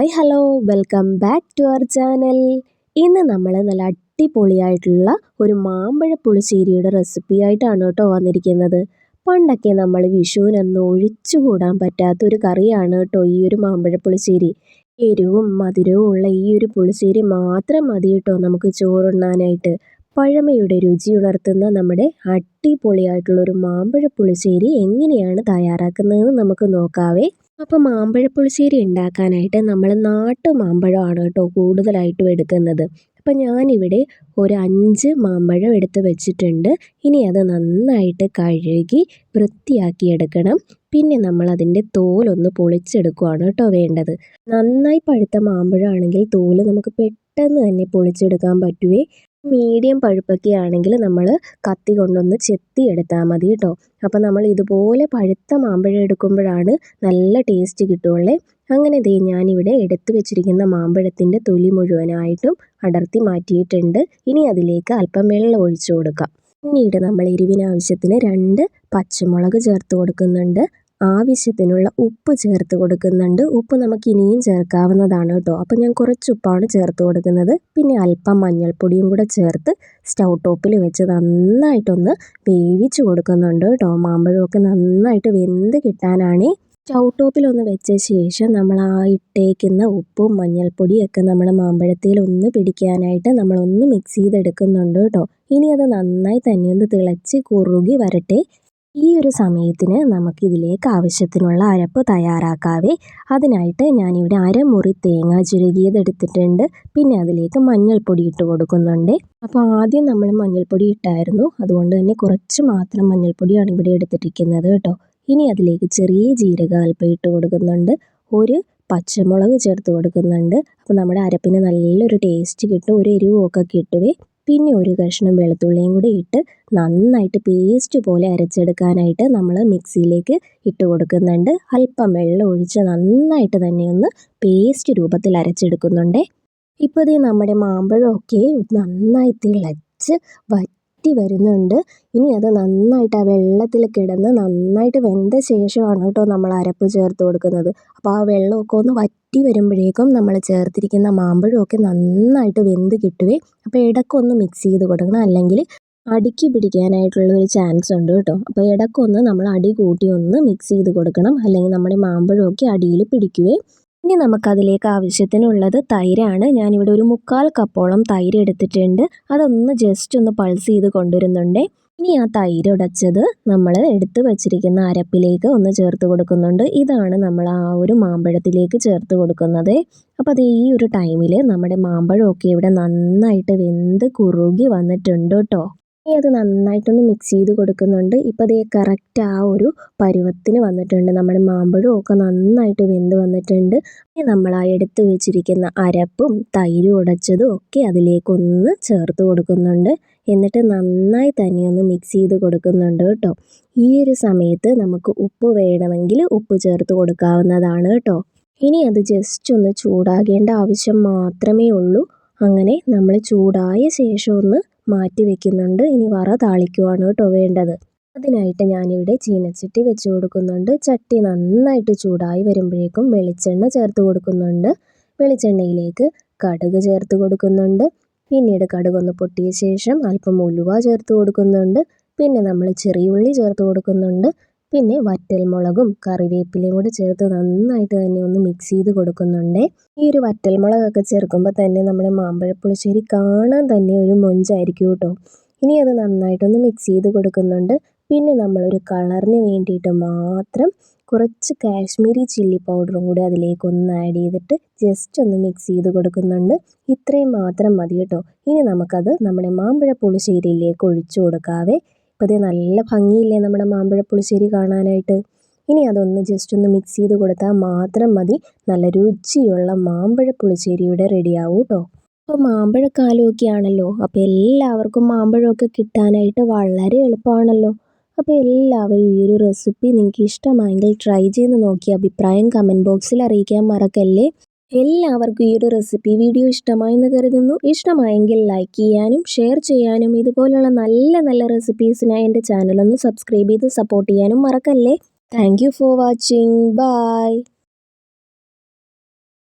Hi hello. Welcome back to our channel. ഇന്ന് നമ്മൾ നല്ല അടിപൊളിയായിട്ടുള്ള ഒരു മാമ്പഴ പുളിശ്ശേരിയുടെ റെസിപ്പി ആയിട്ടാണ് കേട്ടോ വന്നിരിക്കുന്നത്. പണ്ടൊക്കെ നമ്മൾ വിഷുവിനൊന്നും ഒഴിച്ചുകൂടാൻ പറ്റാത്ത ഒരു കറിയാണ് കേട്ടോ ഈ ഒരു മാമ്പഴ പുളിശ്ശേരി. എരിവും മധുരവും ഉള്ള ഈ ഒരു പുളിശ്ശേരി മാത്രം മതി കേട്ടോ നമുക്ക് ചോറുണ്ണാനായിട്ട്. പഴമയുടെ രുചി ഉണർത്തുന്ന നമ്മുടെ അടിപൊളിയായിട്ടുള്ള ഒരു മാമ്പഴ പുളിശ്ശേരി എങ്ങനെയാണ് തയ്യാറാക്കുന്നതെന്ന് നമുക്ക് നോക്കാവേ. അപ്പോൾ മാമ്പഴപ്പുളിശ്ശേരി ഉണ്ടാക്കാനായിട്ട് നമ്മൾ നാട്ടു മാമ്പഴമാണ് കേട്ടോ കൂടുതലായിട്ടും എടുക്കുന്നത്. അപ്പം ഞാനിവിടെ ഒരു അഞ്ച് മാമ്പഴം എടുത്ത് വെച്ചിട്ടുണ്ട്. ഇനി അത് നന്നായിട്ട് കഴുകി വൃത്തിയാക്കി എടുക്കണം. പിന്നെ നമ്മൾ അതിന്റെ തോലൊന്ന് പൊളിച്ചെടുക്കുകയാണ് കേട്ടോ വേണ്ടത്. നന്നായി പഴുത്ത മാമ്പഴമാണെങ്കിൽ തോൽ നമുക്ക് പെട്ടെന്ന് തന്നെ പൊളിച്ചെടുക്കാൻ പറ്റുവേ. മീഡിയം പഴുപ്പൊക്കെ ആണെങ്കിൽ നമ്മൾ കത്തി കൊണ്ടൊന്ന് ചെത്തി എടുത്താൽ മതി കേട്ടോ. അപ്പോൾ നമ്മൾ ഇതുപോലെ പഴുത്ത മാമ്പഴം എടുക്കുമ്പോഴാണ് നല്ല ടേസ്റ്റ് കിട്ടുകയുള്ളേ. അങ്ങനെ ദേ ഞാനിവിടെ എടുത്തു വെച്ചിരിക്കുന്ന മാമ്പഴത്തിന്റെ തൊലി മുഴുവനായിട്ടും അടർത്തി മാറ്റിയിട്ടുണ്ട്. ഇനി അതിലേക്ക് അല്പം വെള്ളം ഒഴിച്ചു കൊടുക്കാം. പിന്നീട് നമ്മൾ എരിവിനാവശ്യത്തിന് രണ്ട് പച്ചമുളക് ചേർത്ത് കൊടുക്കുന്നുണ്ട്. ആവശ്യത്തിനുള്ള ഉപ്പ് ചേർത്ത് കൊടുക്കുന്നുണ്ട്. ഉപ്പ് നമുക്ക് ഇനിയും ചേർക്കാവുന്നതാണ് കേട്ടോ. അപ്പോൾ ഞാൻ കുറച്ച് ഉപ്പാണ് ചേർത്ത് കൊടുക്കുന്നത്. പിന്നെ അല്പം മഞ്ഞൾപ്പൊടിയും കൂടെ ചേർത്ത് സ്റ്റൗ ടോപ്പിൽ വെച്ച് നന്നായിട്ടൊന്ന് വേവിച്ച് കൊടുക്കുന്നുണ്ട് കേട്ടോ. മാമ്പഴമൊക്കെ നന്നായിട്ട് വെന്ത് കിട്ടാനാണ്. സ്റ്റൗ ടോപ്പിലൊന്ന് വെച്ച ശേഷം നമ്മൾ ആ ഇട്ടേക്കുന്ന ഉപ്പും മഞ്ഞൾപ്പൊടിയൊക്കെ നമ്മുടെ മാമ്പഴത്തിൽ ഒന്ന് പിടിക്കാനായിട്ട് നമ്മളൊന്ന് മിക്സ് ചെയ്തെടുക്കുന്നുണ്ട് കേട്ടോ. ഇനി അത് നന്നായി തന്നെ ഒന്ന് തിളച്ച് കുറുകി വരട്ടെ. ഈ ഒരു സമയത്തിന് നമുക്കിതിലേക്ക് ആവശ്യത്തിനുള്ള അരപ്പ് തയ്യാറാക്കാവേ. അതിനായിട്ട് ഞാനിവിടെ അരമുറി തേങ്ങ ചുരുകിയത് എടുത്തിട്ടുണ്ട്. പിന്നെ അതിലേക്ക് മഞ്ഞൾപ്പൊടി ഇട്ട് കൊടുക്കുന്നുണ്ട്. അപ്പോൾ ആദ്യം നമ്മൾ മഞ്ഞൾപ്പൊടി ഇട്ടായിരുന്നു. അതുകൊണ്ട് തന്നെ കുറച്ച് മാത്രം മഞ്ഞൾപ്പൊടിയാണ് ഇവിടെ എടുത്തിട്ടിരിക്കുന്നത് കേട്ടോ. ഇനി അതിലേക്ക് ചെറിയ ജീരക അല്പം ഇട്ട് കൊടുക്കുന്നുണ്ട്. ഒരു പച്ചമുളക് ചേർത്ത് കൊടുക്കുന്നുണ്ട്. അപ്പോൾ നമ്മുടെ അരപ്പിന് നല്ലൊരു ടേസ്റ്റ് കിട്ടും. ഒരു എരിവൊക്കെ കിട്ടുവേ. പിന്നെ ഒരു കഷ്ണം വെളുത്തുള്ളിയും കൂടി ഇട്ട് നന്നായിട്ട് പേസ്റ്റ് പോലെ അരച്ചെടുക്കാനായിട്ട് നമ്മൾ മിക്സിയിലേക്ക് ഇട്ട് കൊടുക്കുന്നുണ്ട്. അല്പം വെള്ളം ഒഴിച്ച് നന്നായിട്ട് തന്നെ ഒന്ന് പേസ്റ്റ് രൂപത്തിൽ അരച്ചെടുക്കുന്നുണ്ട്. ഇപ്പോൾ ഇത് നമ്മുടെ മാമ്പഴമൊക്കെ നന്നായി തിളച്ച് വറ്റി വരുന്നുണ്ട്. ഇനി അത് നന്നായിട്ട് ആ വെള്ളത്തിൽ കിടന്ന് നന്നായിട്ട് വെന്ത ശേഷമാണ് കേട്ടോ നമ്മൾ അരപ്പ് ചേർത്ത് കൊടുക്കുന്നത്. അപ്പോൾ ആ വെള്ളമൊക്കെ ഒന്ന് വറ്റി വരുമ്പോഴേക്കും നമ്മൾ ചേർത്തിരിക്കുന്ന മാമ്പഴമൊക്കെ നന്നായിട്ട് വെന്ത് കിട്ടുവേ. അപ്പോൾ ഇടയ്ക്കൊന്ന് മിക്സ് ചെയ്ത് കൊടുക്കണം. അല്ലെങ്കിൽ അടിക്ക് പിടിക്കാനായിട്ടുള്ള ഒരു ചാൻസ് ഉണ്ട് കേട്ടോ. അപ്പോൾ ഇടയ്ക്കൊന്ന് നമ്മൾ അടി കൂട്ടി ഒന്ന് മിക്സ് ചെയ്ത് കൊടുക്കണം. അല്ലെങ്കിൽ നമ്മുടെ മാമ്പഴമൊക്കെ അടിയിൽ പിടിക്കുവേ. ഇനി നമുക്കതിലേക്ക് ആവശ്യത്തിനുള്ളത് തൈരാണ്. ഞാനിവിടെ ഒരു മുക്കാൽ കപ്പോളം തൈര് എടുത്തിട്ടുണ്ട്. അതൊന്ന് ജസ്റ്റ് ഒന്ന് പൾസ് ചെയ്ത് കൊണ്ടുവരുന്നുണ്ട്. ഇനി ആ തൈര് ഉടച്ചത് നമ്മൾ എടുത്ത് വച്ചിരിക്കുന്ന അരപ്പിലേക്ക് ഒന്ന് ചേർത്ത് കൊടുക്കുന്നുണ്ട്. ഇതാണ് നമ്മൾ ആ ഒരു മാമ്പഴത്തിലേക്ക് ചേർത്ത് കൊടുക്കുന്നത്. അപ്പോൾ അത് ഈ ഒരു ടൈമിൽ നമ്മുടെ മാമ്പഴമൊക്കെ ഇവിടെ നന്നായിട്ട് വെന്ത് കുറുകി വന്നിട്ടുണ്ട് കേട്ടോ. ഇനി അത് നന്നായിട്ടൊന്ന് മിക്സ് ചെയ്ത് കൊടുക്കുന്നുണ്ട്. ഇപ്പോൾ അതേ കറക്റ്റ് ആ ഒരു പരുവത്തിന് വന്നിട്ടുണ്ട്. നമ്മുടെ മാമ്പഴവും ഒക്കെ നന്നായിട്ട് വെന്ത് വന്നിട്ടുണ്ട്. ഇനി നമ്മൾ ആ എടുത്ത് വെച്ചിരിക്കുന്ന അരപ്പും തൈരും ഉടച്ചതും ഒക്കെ അതിലേക്കൊന്ന് ചേർത്ത് കൊടുക്കുന്നുണ്ട്. എന്നിട്ട് നന്നായി തന്നെ ഒന്ന് മിക്സ് ചെയ്ത് കൊടുക്കുന്നുണ്ട് കേട്ടോ. ഈ ഒരു സമയത്ത് നമുക്ക് ഉപ്പ് വേണമെങ്കിൽ ഉപ്പ് ചേർത്ത് കൊടുക്കാവുന്നതാണ് കേട്ടോ. ഇനി അത് ജസ്റ്റ് ഒന്ന് ചൂടാകേണ്ട ആവശ്യം മാത്രമേ ഉള്ളൂ. അങ്ങനെ നമ്മൾ ചൂടായ ശേഷം ഒന്ന് മാറ്റി വെക്കുന്നുണ്ട് ഇനി വറ താളിക്കുവാണ് കേട്ടോ വേണ്ടത്. അതിനായിട്ട് ഞാനിവിടെ ചീനച്ചട്ടി വെച്ച് കൊടുക്കുന്നുണ്ട്. ചട്ടി നന്നായിട്ട് ചൂടായി വരുമ്പോഴേക്കും വെളിച്ചെണ്ണ ചേർത്ത് കൊടുക്കുന്നുണ്ട്. വെളിച്ചെണ്ണയിലേക്ക് കടുക് ചേർത്ത് കൊടുക്കുന്നുണ്ട്. പിന്നീട് കടുകൊന്ന് പൊട്ടിയ ശേഷം അല്പം ഉലുവ ചേർത്ത് കൊടുക്കുന്നുണ്ട്. പിന്നെ നമ്മൾ ചെറിയ ഉള്ളി ചേർത്ത് കൊടുക്കുന്നുണ്ട്. പിന്നെ വറ്റൽമുളകും കറിവേപ്പിലയും കൂടെ ചേർത്ത് നന്നായിട്ട് തന്നെ ഒന്ന് മിക്സ് ചെയ്ത് കൊടുക്കുന്നുണ്ട്. ഈ ഒരു വറ്റൽമുളകൊക്കെ ചേർക്കുമ്പോൾ തന്നെ നമ്മുടെ മാമ്പഴപ്പുളിശ്ശേരി കാണാൻ തന്നെ ഒരു മൊഞ്ചായിരിക്കും കേട്ടോ. ഇനി അത് നന്നായിട്ടൊന്ന് മിക്സ് ചെയ്ത് കൊടുക്കുന്നുണ്ട്. പിന്നെ നമ്മളൊരു കളറിന് വേണ്ടിയിട്ട് മാത്രം കുറച്ച് കാശ്മീരി ചില്ലി പൗഡറും കൂടി അതിലേക്ക് ഒന്ന് ആഡ് ചെയ്തിട്ട് ജസ്റ്റ് ഒന്ന് മിക്സ് ചെയ്ത് കൊടുക്കുന്നുണ്ട്. ഇത്രയും മാത്രം മതി കേട്ടോ. ഇനി നമുക്കത് നമ്മുടെ മാമ്പഴ പുളിശ്ശേരിയിലേക്ക് ഒഴിച്ചു കൊടുക്കാവേ. ഇപ്പോൾ ഇത് നല്ല ഭംഗിയില്ലേ നമ്മുടെ മാമ്പഴ പുളിശ്ശേരി കാണാനായിട്ട്? ഇനി അതൊന്ന് ജസ്റ്റ് ഒന്ന് മിക്സ് ചെയ്ത് കൊടുത്താൽ മാത്രം മതി. നല്ല രുചിയുള്ള മാമ്പഴ പുളിശ്ശേരി ഇവിടെ റെഡിയാവും കേട്ടോ അപ്പോൾ മാമ്പഴക്കാലമൊക്കെ ആണല്ലോ അപ്പോൾ എല്ലാവർക്കും മാമ്പഴമൊക്കെ കിട്ടാനായിട്ട് വളരെ എളുപ്പമാണല്ലോ. അപ്പോൾ എല്ലാവരും ഈ ഒരു റെസിപ്പി നിങ്ങൾക്ക് ഇഷ്ടമായെങ്കിൽ ട്രൈ ചെയ്ത് നോക്കി. അഭിപ്രായം കമന്റ് ബോക്സിൽ അറിയിക്കാൻ മറക്കല്ലേ? എല്ലാവർക്കും ഈ ഒരു റെസിപ്പി വീഡിയോ ഇഷ്ടമായെന്ന് കരുതുന്നു. ഇഷ്ടമായെങ്കിൽ ലൈക്ക് ചെയ്യാനും ഷെയർ ചെയ്യാനും ഇതുപോലുള്ള നല്ല നല്ല റെസിപ്പീസിനായി എന്റെ ചാനലൊന്ന് സബ്സ്ക്രൈബ് ചെയ്ത് സപ്പോർട്ട് ചെയ്യാനും മറക്കല്ലേ. Thank for watching bye